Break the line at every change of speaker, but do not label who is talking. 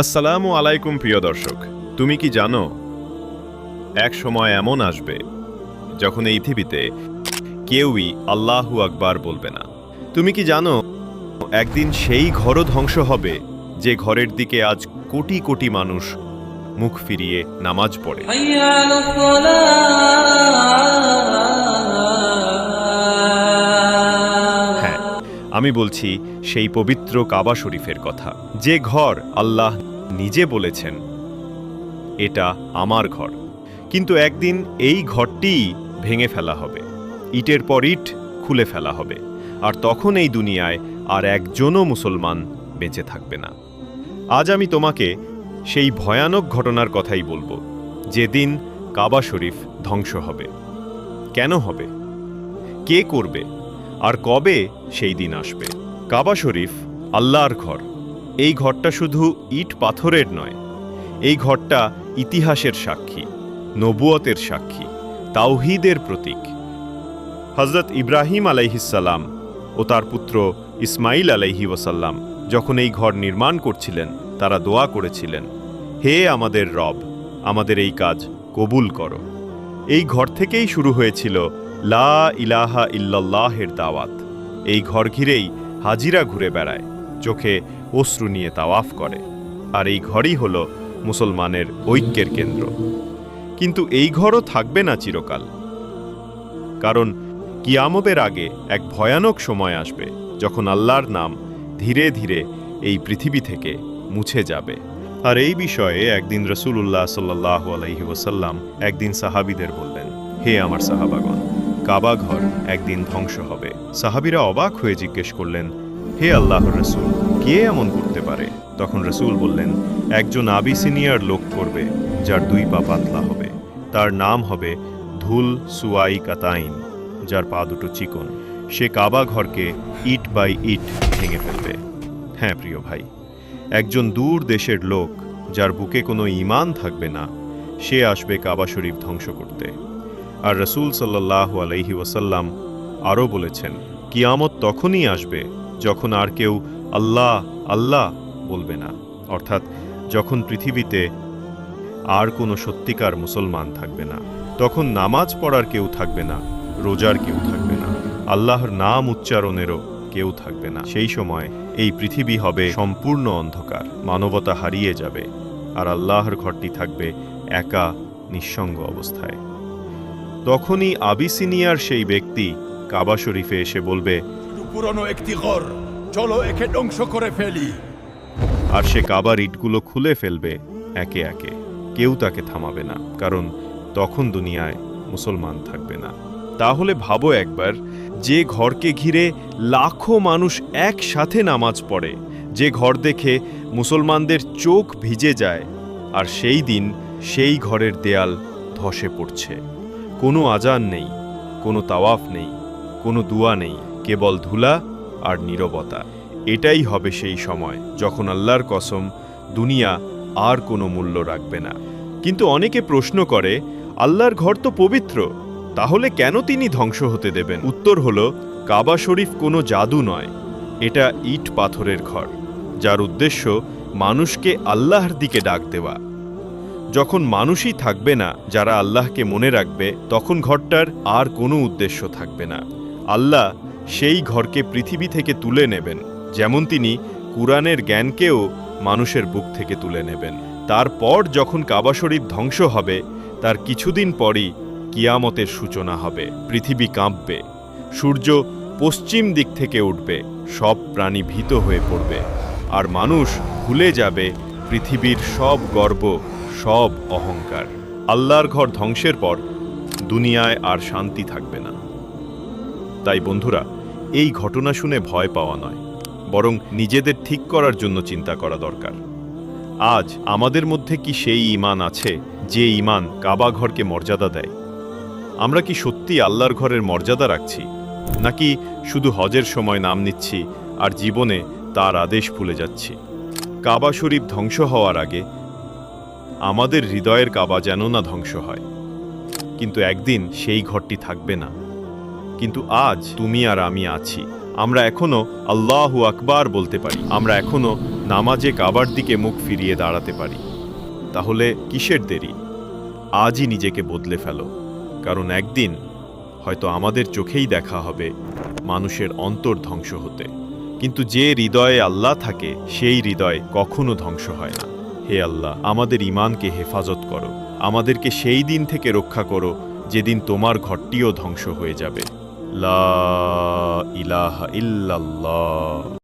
আসসালামু আলাইকুম, প্রিয় দর্শক। তুমি কি জানো, এক সময় এমন আসবে, যখন এই পৃথিবীতে কেউই আল্লাহু আকবার বলবে না। তুমি কি জানো, একদিন সেই ঘরও ধ্বংস হবে, যে ঘরের দিকে আজ কোটি কোটি মানুষ মুখ ফিরিয়ে নামাজ পড়ে। হ্যাঁ আমি বলছি সেই পবিত্র কাবা শরীফের কথা। যে ঘর আল্লাহ নিজে বলেছেন, এটা আমার ঘর। কিন্তু একদিন এই ঘরটিই ভেঙে ফেলা হবে। ইটের পর ইট খুলে ফেলা হবে। আর তখন এই দুনিয়ায় আর একজনও মুসলমান বেঁচে থাকবে না। আজ আমি তোমাকে সেই ভয়ানক ঘটনার কথাই বলব। যেদিন কাবা শরীফ ধ্বংস হবে। কেন হবে? কে করবে? আর কবে সেই দিন আসবে? কাবা শরীফ আল্লাহর ঘর। এই ঘরটা শুধু ইট পাথরের নয়, এই ঘরটা ইতিহাসের সাক্ষী, নবুয়তের সাক্ষী, তাওহিদের প্রতীক। হজরত ইব্রাহিম আলাইহিসাল্লাম ও তার পুত্র ইসমাইল আলাইহি ওয়াসাল্লাম যখন এই ঘর নির্মাণ করছিলেন, তারা দোয়া করেছিলেন, হে আমাদের রব, আমাদের এই কাজ কবুল করো। এই ঘর থেকেই শুরু হয়েছিল লা ইলাহা ইল্লাল্লাহের দাওয়াত। এই ঘর ঘিরেই হাজিরা ঘুরে বেড়ায়, চোখে অশ্রু নিয়ে তাওয়াফ করে, আর এই ঘরই হল মুসলমানের ঐক্যের কেন্দ্র। কিন্তু এই ঘরও থাকবে না চিরকাল, কারণ কিয়ামতের আগে এক ভয়ানক সময় আসবে যখন আল্লাহর নাম ধীরে ধীরে এই পৃথিবী থেকে মুছে যাবে। আর এই বিষয়ে একদিন রসুল্লাহ সাল্লাহ আলহি ওসাল্লাম একদিন সাহাবিদের বললেন, হে আমার সাহাবাগণ, কাবা ঘর একদিন ধ্বংস হবে। সাহাবিরা অবাক হয়ে জিজ্ঞেস করলেন হে আল্লাহর রসুল, কে এমন করতে পারে? তখন রসুল বললেন, একজন আবিসিনিয়ার লোক করবে, যার দুই পা পাতলা হবে। তার নাম হবে ধুল সুয়াই কাতাইন, যার পা দুটো চিকন। সে কাবা ঘরকে ইট বাই ইট ভেঙে ফেলবে। হ্যাঁ প্রিয় ভাই, একজন দূর দেশের লোক, যার বুকে কোনো ঈমান থাকবে না, সে আসবে কাবা শরীফ ধ্বংস করতে। আর রসুল সাল্লাহ আলাইহি ওয়াসাল্লাম আরও বলেছেন, কিয়ামত তখনই আসবে যখন আর কেউ আল্লাহ আল্লাহ বলবে না। অর্থাৎ যখন পৃথিবীতে আর কোনো সত্যিকার মুসলমান থাকবে না, তখন নামাজ পড়ার কেউ থাকবে না, রোজার কেউ থাকবে না, আল্লাহর নাম উচ্চারণেরও কেউ থাকবে না। সেই সময় এই পৃথিবী হবে সম্পূর্ণ অন্ধকার, মানবতা হারিয়ে যাবে, আর আল্লাহর ঘরটি থাকবে একা, নিঃসঙ্গ অবস্থায়। তখনই আবিসিনিয়ার সেই ব্যক্তি কাবা শরীফে এসে বলবে
পুরনো একটি ঘর। চলো একে ধ্বংস করে ফেলি।
আর সে কাবার ইটগুলো খুলে ফেলবে একে একে। কেউ তাকে থামাবে না, কারণ তখন দুনিয়ায় মুসলমান থাকবে না। তাহলে ভাবো একবার, যে ঘরকে ঘিরে লাখো মানুষ একসাথে নামাজ পড়ে, যে ঘর দেখে মুসলমানদের চোখ ভিজে যায়, আর সেই দিন সেই ঘরের দেয়াল ধসে পড়ছে। কোনো আজান নেই, কোনো তাওয়াফ নেই, কোনো দুয়া নেই। কেবল ধুলা আর নীরবতা। এটাই হবে সেই সময় যখন আল্লাহর কসম দুনিয়া আর কোনো মূল্য রাখবে না। কিন্তু অনেকে প্রশ্ন করে, আল্লাহর ঘর তো পবিত্র, তাহলে কেন তিনি ধ্বংস হতে দেবেন? উত্তর হলো, কাবা শরীফ কোনো জাদু নয়, এটা ইট পাথরের ঘর, যার উদ্দেশ্য মানুষকে আল্লাহর দিকে ডাক দেওয়া। যখন মানুষই থাকবে না, যারা আল্লাহকে মনে রাখবে, তখন ঘরটার আর কোনো উদ্দেশ্য থাকবে না। আল্লাহ সেই ঘরকে পৃথিবী থেকে তুলে নেবেন, যেমন তিনি কুরআনের জ্ঞানকেও মানুষের বুক থেকে তুলে নেবেন। তারপর যখন কাবা শরীফ ধ্বংস হবে, তার কিছুদিন পরই কিয়ামতের সূচনা হবে। পৃথিবী কাঁপবে, সূর্য পশ্চিম দিক থেকে উঠবে, সব প্রাণী ভীত হয়ে পড়বে, আর মানুষ ভুলে যাবে পৃথিবীর সব গর্ব, সব অহংকার। আল্লাহর ঘর ধ্বংসের পর দুনিয়ায় আর শান্তি থাকবে না। তাই বন্ধুরা এই ঘটনা শুনে ভয় পাওয়া নয়, বরং নিজেদের ঠিক করার জন্য চিন্তা করা দরকার। আজ আমাদের মধ্যে কি সেই ঈমান আছে, যে ঈমান কাবা ঘরকে মর্যাদা দেয়? আমরা কি সত্যি আল্লাহর ঘরের মর্যাদা রাখছি, নাকি শুধু হজের সময় নাম নিচ্ছি আর জীবনে তার আদেশ ভুলে যাচ্ছি? কাবা শরীফ ধ্বংস হওয়ার আগে আমাদের হৃদয়ের কাবা যেন না ধ্বংস হয়, কিন্তু একদিন সেই ঘরটি থাকবে না। কিন্তু আজ তুমি আর আমি আছি। আমরা এখনও আল্লাহু আকবার বলতে পারি। আমরা এখনও নামাজে কাবার দিকে মুখ ফিরিয়ে দাঁড়াতে পারি। তাহলে কিসের দেরি? আজই নিজেকে বদলে ফেলো। কারণ একদিন হয়তো আমাদের চোখেই দেখা হবে মানুষের অন্তর ধ্বংস হতে। কিন্তু যে হৃদয়ে আল্লাহ থাকে, সেই হৃদয় কখনো ধ্বংস হয় না। হে আল্লাহ, আমাদের ইমানকে হেফাজত করো। আমাদেরকে সেই দিন থেকে রক্ষা করো, যেদিন তোমার ঘরটিও ধ্বংস হয়ে যাবে। লা ইলাহা ইল্লাল্লাহ